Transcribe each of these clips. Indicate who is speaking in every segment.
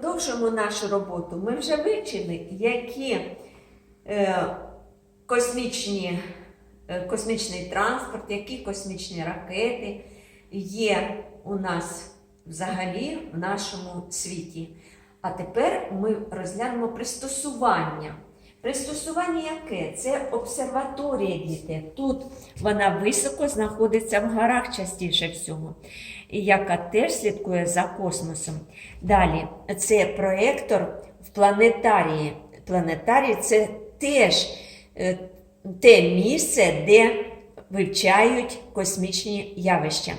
Speaker 1: продовжимо нашу роботу. Ми вже вивчили, які е, космічні, е, космічний транспорт, які космічні ракети є у нас взагалі в нашому світі. А тепер ми розглянемо пристосування. Пристосування яке? Це обсерваторія діти. Тут вона високо знаходиться в горах частіше всього, яка теж слідкує за космосом. Далі, це проєктор в планетарії. Планетарій це теж е, те місце, де вивчають космічні явища.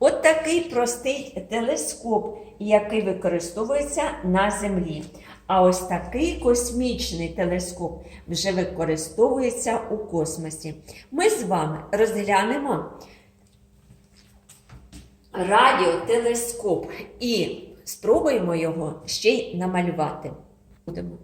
Speaker 1: От такий простий телескоп, який використовується на Землі. А ось такий космічний телескоп вже використовується у космосі. Ми з вами розглянемо радіотелескоп і спробуємо його ще й намалювати. Будемо.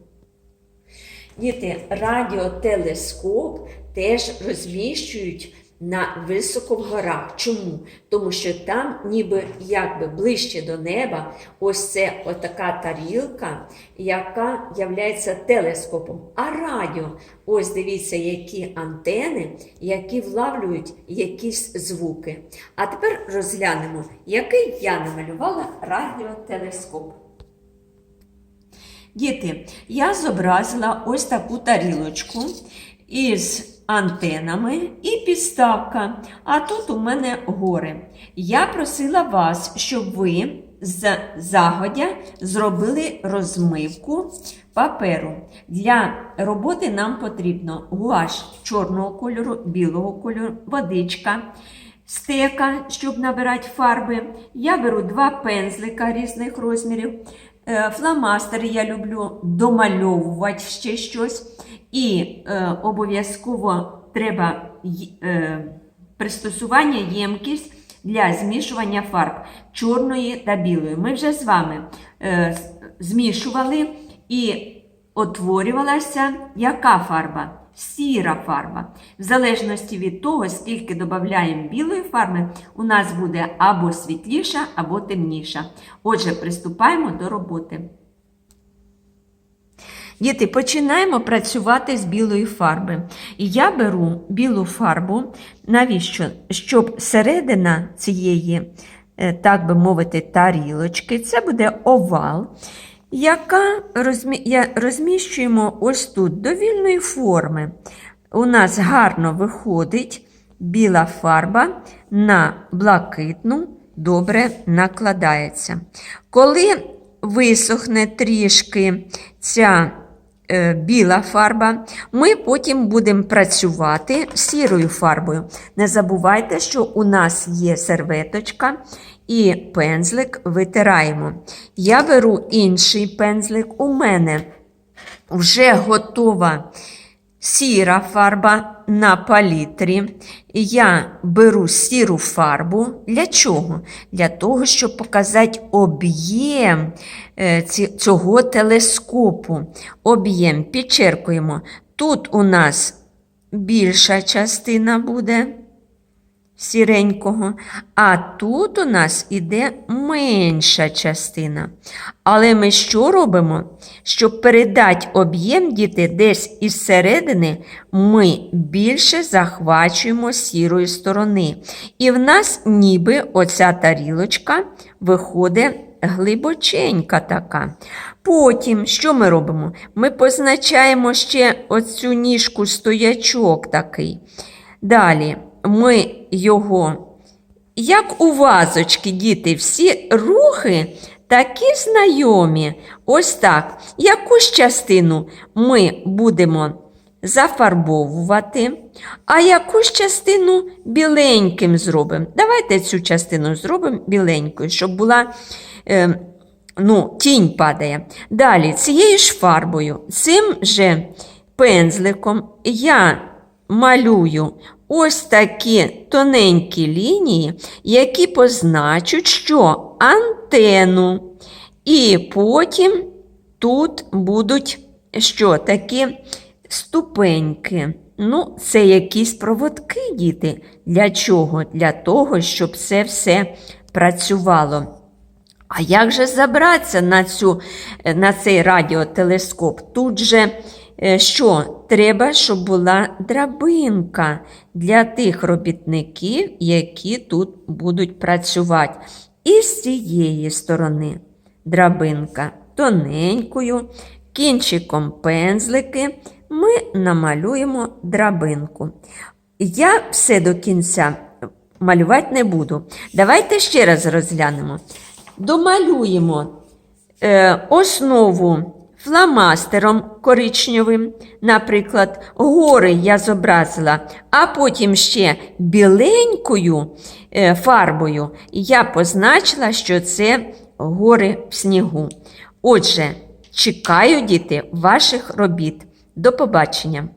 Speaker 1: Діти, радіотелескоп теж розміщують на високо в горах. Чому? Тому що там, ніби якби ближче до неба, ось це отака тарілка, яка являється телескопом. А радіо, ось дивіться, які антени, які влавлюють якісь звуки. А тепер розглянемо, який я намалювала радіотелескоп. Діти, я зобразила ось таку тарілочку із антенами і підставка. А тут у мене гори. Я просила вас, щоб ви з загодя зробили розмивку паперу. Для роботи нам потрібно гуаш чорного кольору, білого кольору, водичка. Стека, щоб набирати фарби. Я беру два пензлика різних розмірів. Е, Фломастери я люблю домальовувати ще щось. І е, обов'язково треба е, пристосування ємкість для змішування фарб чорної та білої. Ми вже з вами е, змішували і утворювалася яка фарба? Сіра фарба. В залежності від того, скільки додаємо білої фарби, у нас буде або світліша, або темніша. Отже, приступаємо до роботи. Діти, починаємо працювати з білої фарби. І я беру білу фарбу. Навіщо? Щоб середина цієї, е, так би мовити, тарілочки, це буде овал, яка розмі... розміщуємо ось тут довільної форми. У нас гарно виходить біла фарба на блакитну, добре накладається. Коли висохне трішки ця біла фарба, ми потім будемо працювати сірою фарбою. Не забувайте, що у нас є серветочка і пензлик витираємо. Я беру інший пензлик, у мене вже готова сіра фарба на палітрі. Я беру сіру фарбу. Для чого? Для того, щоб показати об'єм е, цього телескопу. Об'єм підчеркуємо. Тут у нас більша частина буде сіренького, а тут у нас іде менша частина. Але ми що робимо? Щоб передати об'єм діти десь із середини, ми більше захвачуємо сірої сторони. І в нас ніби оця тарілочка виходить глибоченька така. Потім, що ми робимо? Ми позначаємо ще оцю ніжку стоячок такий. Далі ми його, як у вазочки, діти, всі рухи такі знайомі. Ось так. Якусь частину ми будемо зафарбовувати, а якусь частину біленьким зробимо. Давайте цю частину зробимо біленькою, щоб була. Е, ну, тінь падає. Далі, цією ж фарбою, цим же пензликом я малюю ось такі тоненькі лінії, які позначать, що антенну. І потім тут будуть що, такі ступеньки. Ну, це якісь проводки, діти. Для чого? Для того, щоб це все працювало. А як же забратися на, цю, на цей радіотелескоп? Тут же що? Треба, щоб була драбинка для тих робітників, які тут будуть працювати. І з цієї сторони драбинка тоненькою, кінчиком пензлики ми намалюємо драбинку. Я все до кінця малювати не буду. Давайте ще раз розглянемо. Домалюємо е, основу фломастером коричневим, наприклад, гори я зобразила, а потім ще біленькою е, фарбою я позначила, що це гори в снігу. Отже, чекаю, діти, ваших робіт. До побачення!